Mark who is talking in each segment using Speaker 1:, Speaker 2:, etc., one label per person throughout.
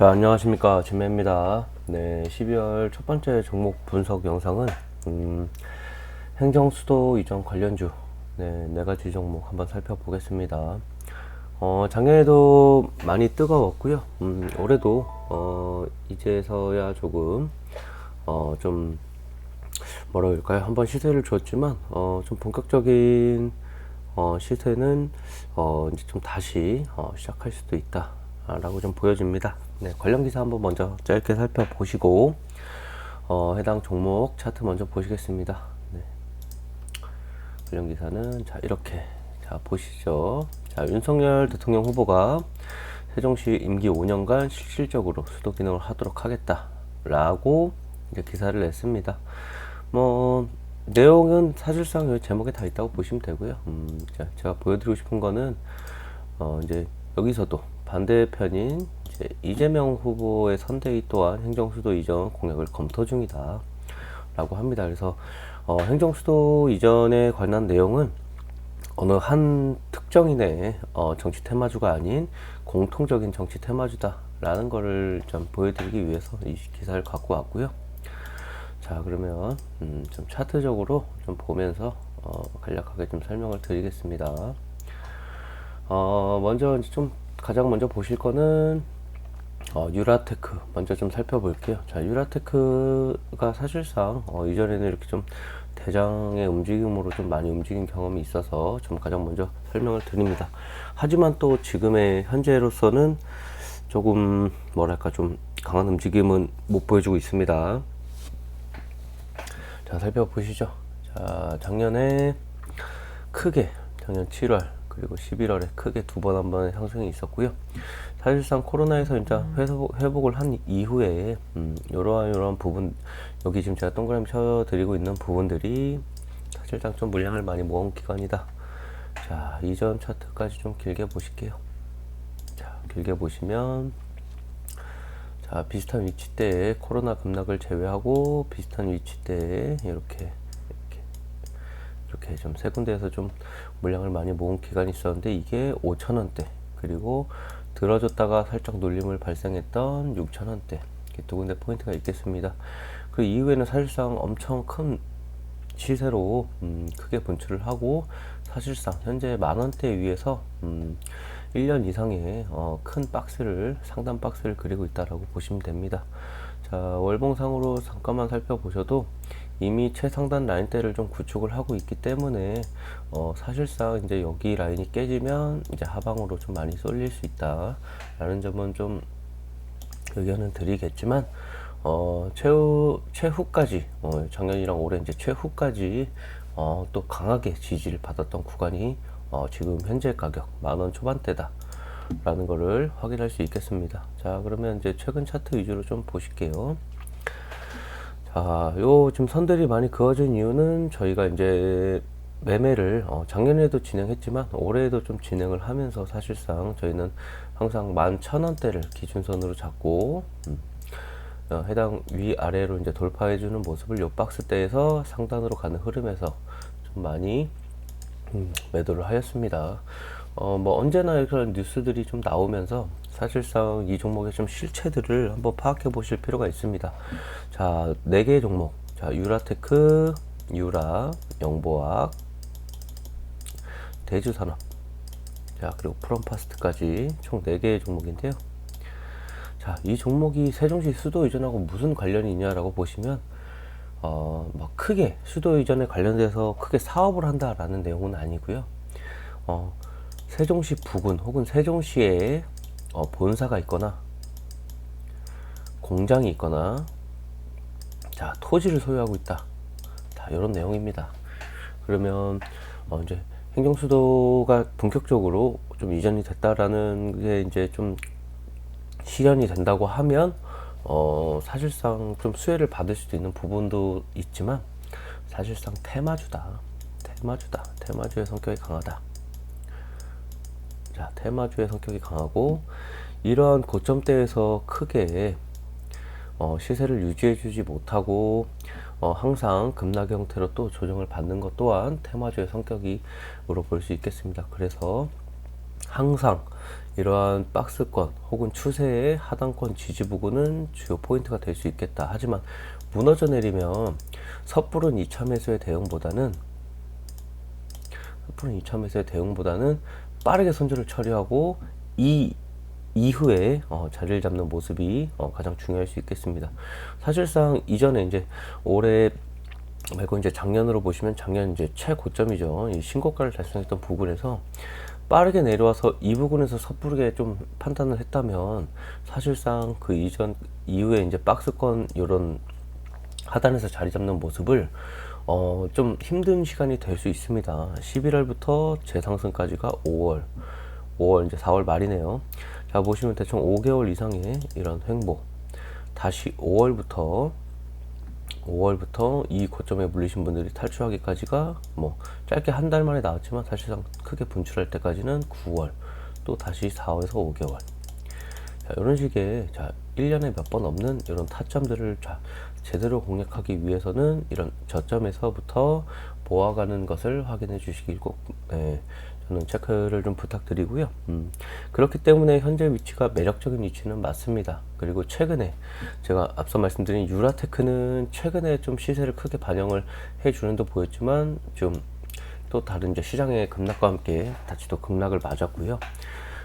Speaker 1: 자, 안녕하십니까. 진매입니다. 네, 12월 첫 번째 종목 분석 영상은, 음, 행정수도 이전 관련주, 네, 네 가지 종목 한번 살펴보겠습니다. 어, 작년에도 많이 뜨거웠고요. 음, 올해도, 어, 이제서야 조금, 어, 좀, 뭐라 그럴까요? 한번 시세를 줬지만, 어, 좀 본격적인, 어, 시세는, 어, 이제 좀 다시, 어, 시작할 수도 있다. 라고 좀 보여집니다. 네, 관련 기사 한번 먼저 짧게 살펴보시고, 어, 해당 종목 차트 먼저 보시겠습니다. 네. 관련 기사는, 자, 이렇게. 자, 보시죠. 자, 윤석열 대통령 후보가 세종시 임기 5년간 실질적으로 수도 기능을 하도록 하겠다. 라고 이제 기사를 냈습니다. 뭐, 내용은 사실상 제목에 다 있다고 보시면 되고요. 음, 자, 제가 보여드리고 싶은 거는, 어, 이제 여기서도 반대편인 이제 이재명 후보의 선대위 또한 행정수도 이전 공약을 검토 중이다. 라고 합니다. 그래서, 어, 행정수도 이전에 관한 내용은 어느 한 특정인의 어, 정치 테마주가 아닌 공통적인 정치 테마주다라는 거를 좀 보여드리기 위해서 이 기사를 갖고 왔고요. 자 그러면 음, 좀 차트적으로 좀 보면서 어, 간략하게 좀 설명을 드리겠습니다. 어, 먼저 좀 가장 먼저 보실 거는 어, 유라테크 먼저 좀 살펴볼게요. 자, 유라테크가 사실상 어, 이전에는 이렇게 좀 대장의 움직임으로 좀 많이 움직인 경험이 있어서 좀 가장 먼저 설명을 드립니다. 하지만 또 지금의 현재로서는 조금 뭐랄까 좀 강한 움직임은 못 보여주고 있습니다. 자, 살펴보시죠. 자, 작년에 크게 작년 7월 그리고 11월에 크게 두 번 한 번의 상승이 있었고요. 사실상 코로나에서 이제 회복, 회복 을 한 이후에 음, 이러한 이러한 부분 여기 지금 제가 동그라미 쳐드리고 있는 부분들이 사실상 좀 물량을 많이 모은 기간이다. 자 이전 차트까지 좀 길게 보실게요. 자 길게 보시면 자 비슷한 위치대에 코로나 급락을 제외하고 비슷한 위치대에 이렇게 이렇게 이렇게 좀 세 군데에서 좀 물량을 많이 모은 기간이 있었는데 이게 5천 원대 그리고 들어줬다가 살짝 눌림을 발생했던 6천 원대 이렇게 두 군데 포인트가 있겠습니다. 그 이후에는 사실상 엄청 큰 시세로 음, 크게 분출을 하고 사실상 현재 만 원대 위에서 음, 1년 이상의 어, 큰 박스를 상단 박스를 그리고 있다라고 보시면 됩니다. 자 월봉상으로 잠깐만 살펴보셔도 이미 최상단 라인대를 좀 구축을 하고 있기 때문에 어, 사실상 이제 여기 라인이 깨지면 이제 하방으로 좀 많이 쏠릴 수 있다라는 점은 좀 의견은 드리겠지만 어, 최후 최후까지 어, 작년이랑 올해 이제 최후까지 어, 또 강하게 지지를 받았던 구간이 어, 지금 현재 가격 만원 초반대다. 라는 거를 확인할 수 있겠습니다. 자, 그러면 이제 최근 차트 위주로 좀 보실게요. 자, 요 지금 선들이 많이 그어진 이유는 저희가 이제 매매를 어, 작년에도 진행했지만 올해에도 좀 진행을 하면서 사실상 저희는 항상 만 천 원대를 기준선으로 잡고 음, 어, 해당 위 아래로 이제 돌파해주는 모습을 요 박스대에서 상단으로 가는 흐름에서 좀 많이 음, 매도를 하였습니다. 어, 뭐 언제나 그런 뉴스들이 좀 나오면서 사실상 이 종목의 좀 실체들을 한번 파악해 보실 필요가 있습니다. 자, 네 개의 종목. 자, 유라테크, 유라, 영보학, 대주산업. 자, 그리고 프롬파스트까지 총네 개의 종목인데요. 자, 이 종목이 세종시 수도 이전하고 무슨 관련이 있냐라고 보시면 어, 막 크게 수도 이전에 관련돼서 크게 사업을 한다라는 내용은 아니고요. 어, 세종시 부근 혹은 세종시에 어, 본사가 있거나 공장이 있거나 자 토지를 소유하고 있다. 자 이런 내용입니다. 그러면 어, 이제 행정수도가 본격적으로 좀 이전이 됐다라는 게 이제 좀 실현이 된다고 하면 어, 사실상 좀 수혜를 받을 수도 있는 부분도 있지만 사실상 테마주다. 테마주다. 테마주의 성격이 강하다. 자, 테마주의 성격이 강하고 이러한 고점대에서 크게 어, 시세를 유지해주지 못하고 어, 항상 급락 형태로 또 조정을 받는 것 또한 테마주의 성격이로 볼 수 있겠습니다. 그래서 항상 이러한 박스권 혹은 추세의 하단권 지지 부근은 주요 포인트가 될 수 있겠다. 하지만 무너져 내리면 섣부른 2차 매수의 대응보다는 섣부른 2차 매수의 대응보다는 빠르게 손절을 처리하고 이 이후에 어, 자리를 잡는 모습이 어, 가장 중요할 수 있겠습니다. 사실상 이전에 이제 올해 말고 이제 작년으로 보시면 작년 이제 최고점이죠. 이 신고가를 달성했던 부분에서 빠르게 내려와서 이 부분에서 섣부르게 좀 판단을 했다면 사실상 그 이전 이후에 이제 박스권 이런 하단에서 자리 잡는 모습을 어, 좀 힘든 시간이 될 수 있습니다. 11월부터 재상승까지가 5월, 5월 이제 4월 말이네요. 자 보시면 대충 5개월 이상의 이런 횡보. 다시 5월부터 5월부터 이 고점에 물리신 분들이 탈출하기까지가 뭐 짧게 한 달 만에 나왔지만 사실상 크게 분출할 때까지는 9월 또 다시 4월에서 5개월 자, 이런 식의 자 1년에 몇 번 없는 이런 타점들을 자, 제대로 공략하기 위해서는 이런 저점에서부터 모아가는 것을 확인해 주시길 꼭 예, 저는 체크를 좀 부탁드리고요. 음, 그렇기 때문에 현재 위치가 매력적인 위치는 맞습니다. 그리고 최근에 제가 앞서 말씀드린 유라테크는 최근에 좀 시세를 크게 반영을 해주는 듯 보였지만 좀 또 다른 이제 시장의 급락과 함께 다시 또 급락을 맞았고요.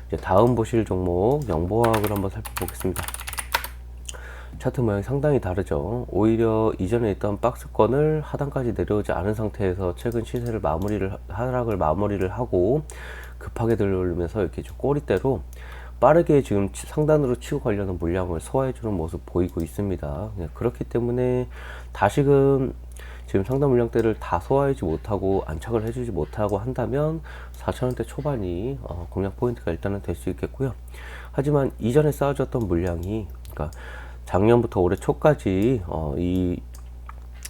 Speaker 1: 이제 다음 보실 종목 영보학을 한번 살펴보겠습니다. 차트 모양이 상당히 다르죠. 오히려 이전에 있던 박스권을 하단까지 내려오지 않은 상태에서 최근 시세를 마무리를 하락을 마무리를 하고 급하게 들어오면서 이렇게 좀 꼬리대로 빠르게 지금 상단으로 치고 가려는 물량을 소화해주는 모습 보이고 있습니다. 네, 그렇기 때문에 다시금 지금 상단 물량대를 다 소화하지 못하고 안착을 해주지 못하고 한다면 4천원대 초반이 어, 공략 포인트가 일단은 될 수 있겠고요. 하지만 이전에 쌓아졌던 물량이 그러니까 작년부터 올해 초까지 어, 이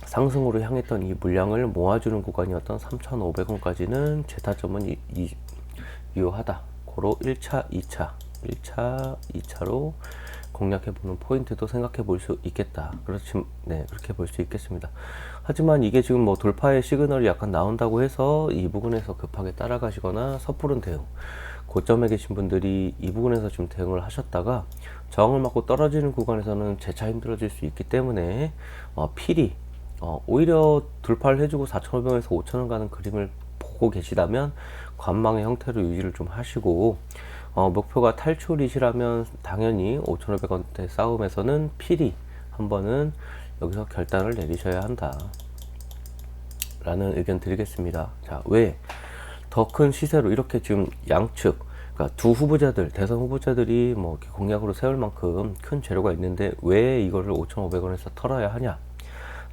Speaker 1: 상승으로 향했던 이 물량을 모아주는 구간이었던 3,500원까지는 제 타점은 이, 이, 유효하다. 고로 1차, 2차, 1차, 2차로 공략해 보는 포인트도 생각해 볼 수 있겠다. 그렇지, 네, 그렇게 볼 수 있겠습니다. 하지만 이게 지금 뭐 돌파의 시그널이 약간 나온다고 해서 이 부분에서 급하게 따라가시거나 섣부른 대응, 고점에 계신 분들이 이 부분에서 좀 대응을 하셨다가 저항을 맞고 떨어지는 구간에서는 재차 힘들어질 수 있기 때문에 어, 필히 어, 오히려 돌파를 해주고 4,500원에서 5,000원 가는 그림을 보고 계시다면 관망의 형태로 유지를 좀 하시고 어, 목표가 탈출이시라면 당연히 5,500원대 싸움에서는 필히 한 번은 여기서 결단을 내리셔야 한다. 라는 의견 드리겠습니다. 자, 왜? 더 큰 시세로 이렇게 지금 양측, 그러니까 두 후보자들, 대선 후보자들이 뭐 공약으로 세울 만큼 큰 재료가 있는데 왜 이거를 5,500원에서 털어야 하냐?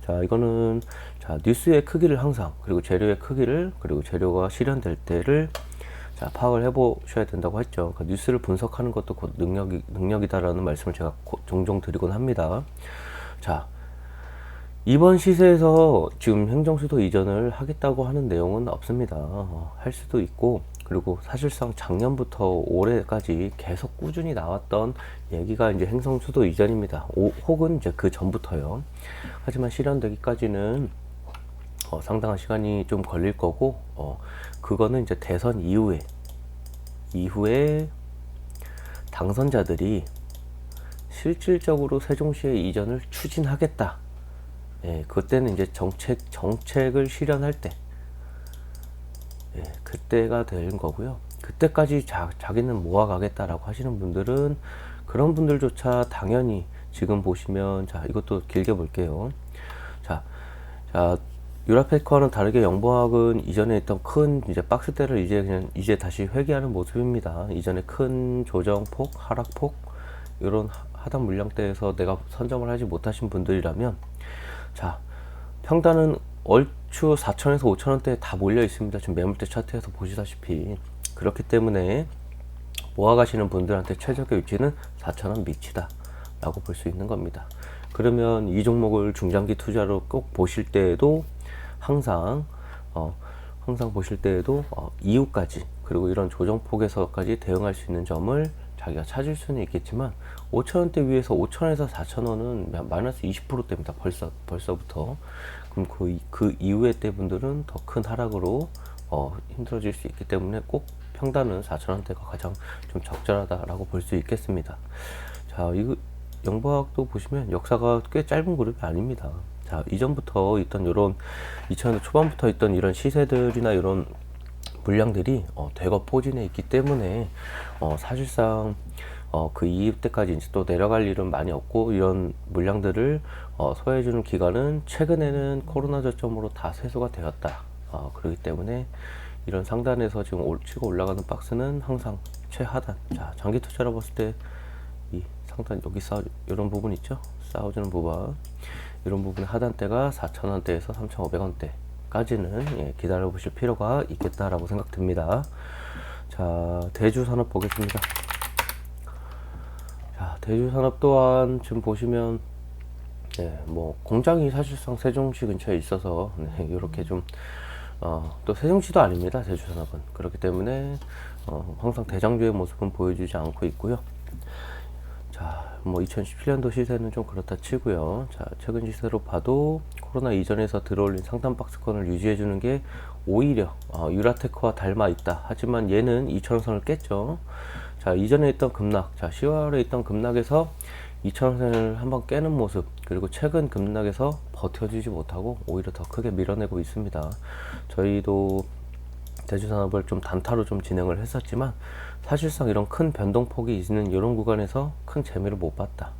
Speaker 1: 자, 이거는 자, 뉴스의 크기를 항상 그리고 재료의 크기를 그리고 재료가 실현될 때를 자, 파악을 해 보셔야 된다고 했죠. 그러니까 뉴스를 분석하는 것도 곧 능력이, 능력이다라는 말씀을 제가 고, 종종 드리곤 합니다. 자, 이번 시세에서 지금 행정수도 이전을 하겠다고 하는 내용은 없습니다. 어, 할 수도 있고, 그리고 사실상 작년부터 올해까지 계속 꾸준히 나왔던 얘기가 이제 행성수도 이전입니다. 오, 혹은 이제 그 전부터요. 하지만 실현되기까지는 어, 상당한 시간이 좀 걸릴 거고, 어, 그거는 이제 대선 이후에, 이후에 당선자들이 실질적으로 세종시의 이전을 추진하겠다. 예, 그때는 이제 정책, 정책을 실현할 때, 예, 그때가 되는 거고요. 그때까지 자, 자기는 모아가겠다라고 하시는 분들은 그런 분들조차 당연히 지금 보시면 자 이것도 길게 볼게요. 자, 자 유라페커와는 다르게 영보학은 이전에 있던 큰 이제 박스대를 이제 그냥 이제 다시 회귀하는 모습입니다. 이전에 큰 조정폭, 하락폭 이런 하단 물량대에서 내가 선점을 하지 못하신 분들이라면 자 평단은 얼추 4천에서 5천원대에 다 몰려 있습니다. 지금 매물대 차트에서 보시다시피 그렇기 때문에 모아가시는 분들한테 최적의 위치는 4천원 밑이다 라고 볼 수 있는 겁니다. 그러면 이 종목을 중장기 투자로 꼭 보실 때에도 항상 어, 항상 보실 때에도 어, 이후까지 그리고 이런 조정폭에서까지 대응할 수 있는 점을 자기가 찾을 수는 있겠지만 5천원대 위에서 5천원에서 4천원은 마이너스 20%대입니다. 벌써 벌써부터 그럼 그, 그 이후의 때 분들은 더 큰 하락으로 어, 힘들어질 수 있기 때문에 꼭 상단은 4천원대가 가장 좀 적절하다라고 볼 수 있겠습니다. 자, 이거 영부학도 보시면 역사가 꽤 짧은 그룹이 아닙니다. 자, 이전부터 있던 이런 2000년대 초반부터 있던 이런 시세들이나 이런 물량들이 어, 대거 포진해 있기 때문에 어, 사실상 어, 그 이후 때까지 이제 또 내려갈 일은 많이 없고 이런 물량들을 어, 소화해주는 기간은 최근에는 코로나 저점으로 다 세수가 되었다. 어, 그렇기 때문에 이런 상단에서 지금 올, 치고 올라가는 박스는 항상 최하단. 자, 장기 투자로 봤을 때 이 상단 여기 싸 이런 부분 있죠? 싸워주는 부분 이런 부분의 하단대가 4,000원대에서 3,500원대 까지는 예, 기다려 보실 필요가 있겠다라고 생각됩니다. 자, 대주 산업 보겠습니다. 자, 대주 산업 또한 지금 보시면 네, 뭐 공장이 사실상 세종시 근처에 있어서 네, 이렇게 좀 어, 또 세종시도 아닙니다. 대주 산업은 그렇기 때문에 어, 항상 대장주의 모습은 보여주지 않고 있고요. 자, 뭐 2017년도 시세는 좀 그렇다 치고요. 자, 최근 시세로 봐도 코로나 이전에서 들어올린 상단 박스권을 유지해 주는 게 오히려 어, 유라테크와 닮아 있다. 하지만 얘는 2천원선을 깼죠. 자, 이전에 있던 급락, 자, 10월에 있던 급락에서 2천원선을 한번 깨는 모습, 그리고 최근 급락에서 버텨주지 못하고 오히려 더 크게 밀어내고 있습니다. 저희도 대주산업을 좀 단타로 좀 진행을 했었지만 사실상 이런 큰 변동폭이 있는 이런 구간에서 큰 재미를 못 봤다.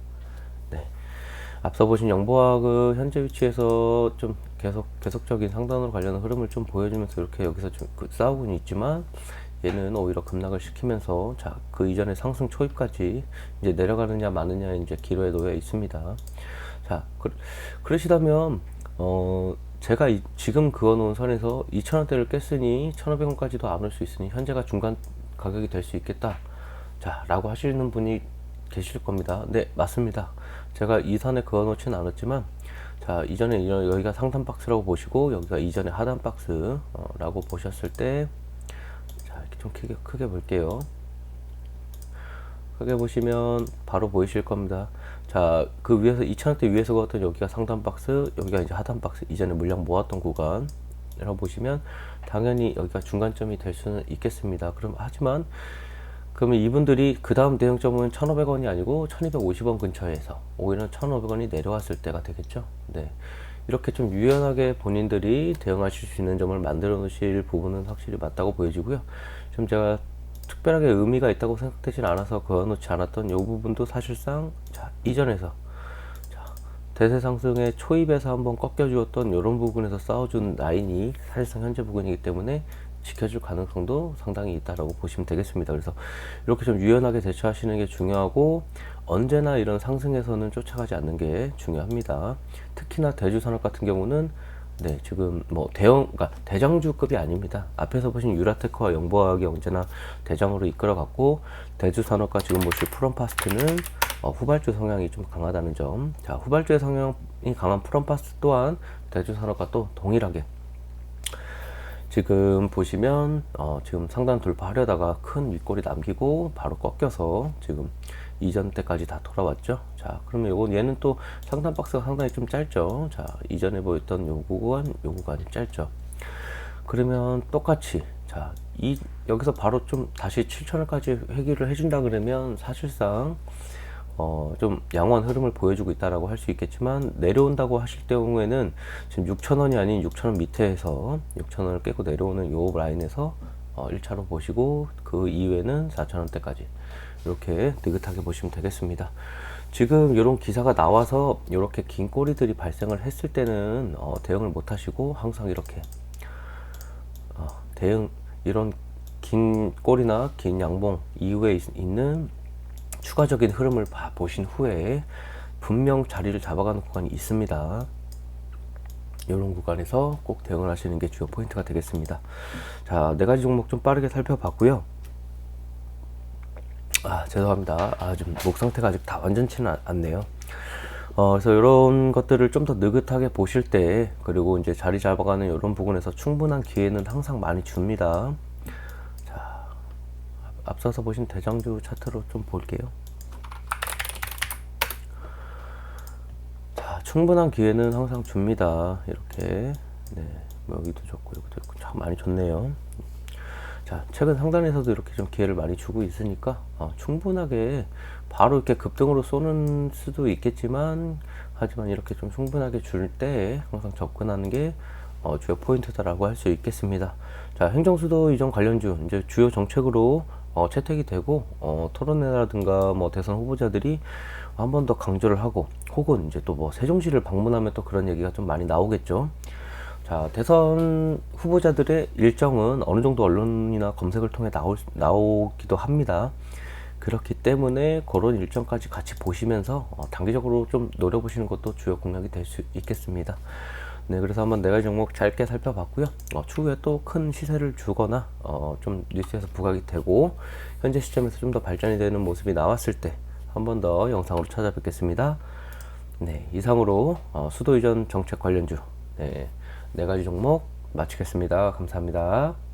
Speaker 1: 네. 앞서 보신 영보학의 현재 위치에서 좀 계속 계속적인 상단으로 관련한 흐름을 좀 보여주면서 이렇게 여기서 좀그 싸우고는 있지만 얘는 오히려 급락을 시키면서 자 그 이전의 상승 초입까지 이제 내려가느냐 마느냐 이제 기로에 놓여 있습니다. 자 그, 그러시다면 어 제가 이, 지금 그어놓은 선에서 2,000원대를 깼으니 1,500원까지도 안 올 수 있으니 현재가 중간 가격이 될 수 있겠다. 자, 라고 하시는 분이 계실 겁니다. 네, 맞습니다. 제가 이 선에 그어놓지는 않았지만, 자, 이전에 여기가 상단 박스라고 보시고, 여기가 이전에 하단 박스라고 보셨을 때, 자, 이렇게 좀 크게, 크게 볼게요. 크게 보시면 바로 보이실 겁니다. 자, 그 위에서 2,000원대 위에서 그었던 여기가 상단 박스, 여기가 이제 하단 박스, 이전에 물량 모았던 구간이라고 보시면 당연히 여기가 중간점이 될 수는 있겠습니다. 그럼 하지만 그러면 이분들이 그 다음 대응점은 1,500원이 아니고 1,250원 근처에서 오히려 1,500원이 내려왔을 때가 되겠죠. 네. 이렇게 좀 유연하게 본인들이 대응하실 수 있는 점을 만들어 놓으실 부분은 확실히 맞다고 보여지고요. 좀 제가 특별하게 의미가 있다고 생각되진 않아서 그어놓지 않았던 이 부분도 사실상 자, 이전에서 자, 대세 상승의 초입에서 한번 꺾여주었던 이런 부분에서 싸워준 라인이 사실상 현재 부분이기 때문에 지켜줄 가능성도 상당히 있다라고 보시면 되겠습니다. 그래서 이렇게 좀 유연하게 대처하시는 게 중요하고 언제나 이런 상승에서는 쫓아가지 않는 게 중요합니다. 특히나 대주산업 같은 경우는 네, 지금 뭐 대형, 그러니까 대장주급이 아닙니다. 앞에서 보신 유라테크와 영보화학이 언제나 대장으로 이끌어갔고 대주 산업과 지금 보실 프롬파스트는 어, 후발주 성향이 좀 강하다는 점. 자, 후발주의 성향이 강한 프롬파스트 또한 대주 산업과 또 동일하게 지금 보시면 어, 지금 상단 돌파하려다가 큰 윗골이 남기고 바로 꺾여서 지금 이전 때까지 다 돌아왔죠. 자, 그러면 요건 얘는 또 상단 박스가 상당히 좀 짧죠. 자, 이전에 보였던 요 구간, 요 구간이 짧죠. 그러면 똑같이 자, 이 여기서 바로 좀 다시 7천원까지 회귀를 해준다 그러면 사실상 어, 좀 양호한 흐름을 보여주고 있다라고 할 수 있겠지만 내려온다고 하실 경우에는 지금 6,000원이 아닌 6,000원 밑에서 6,000원을 깨고 내려오는 요 라인에서 어, 1차로 보시고 그 이후에는 4,000원대까지 이렇게 느긋하게 보시면 되겠습니다. 지금 이런 기사가 나와서 이렇게 긴 꼬리들이 발생을 했을 때는 어, 대응을 못 하시고 항상 이렇게 어, 대응 이런 긴 꼬리나 긴 양봉 이후에 있, 있는 추가적인 흐름을 봐 보신 후에 분명 자리를 잡아가는 구간이 있습니다. 이런 구간에서 꼭 대응을 하시는 게 주요 포인트가 되겠습니다. 자, 네 가지 종목 좀 빠르게 살펴봤고요. 아, 죄송합니다. 아, 좀목 상태가 아직 다 완전치는 않네요. 어, 그래서 이런 것들을 좀 더 느긋하게 보실 때, 그리고 이제 자리 잡아가는 이런 부분에서 충분한 기회는 항상 많이 줍니다. 자, 앞서서 보신 대장주 차트로 좀 볼게요. 자, 충분한 기회는 항상 줍니다. 이렇게. 네. 뭐 여기도 좋고, 여기도 좋고, 참 많이 좋네요. 자, 최근 상단에서도 이렇게 좀 기회를 많이 주고 있으니까 어, 충분하게 바로 이렇게 급등으로 쏘는 수도 있겠지만 하지만 이렇게 좀 충분하게 줄 때 항상 접근하는 게 어, 주요 포인트다라고 할 수 있겠습니다. 자, 행정수도 이전 관련주 이제 주요 정책으로 어, 채택이 되고 어, 토론회라든가 뭐 대선 후보자들이 한 번 더 강조를 하고 혹은 이제 또 뭐 세종시를 방문하면 또 그런 얘기가 좀 많이 나오겠죠. 자, 대선 후보자들의 일정은 어느 정도 언론이나 검색을 통해 나올, 나오기도 합니다. 그렇기 때문에 그런 일정까지 같이 보시면서 어, 단기적으로 좀 노려보시는 것도 주요 공략이 될 수 있겠습니다. 네, 그래서 한번 네가지 종목 짧게 살펴봤고요. 어, 추후에 또 큰 시세를 주거나 어, 좀 뉴스에서 부각이 되고 현재 시점에서 좀 더 발전이 되는 모습이 나왔을 때 한 번 더 영상으로 찾아뵙겠습니다. 네, 이상으로 어, 수도 이전 정책 관련주 네, 네 가지 종목 마치겠습니다. 감사합니다.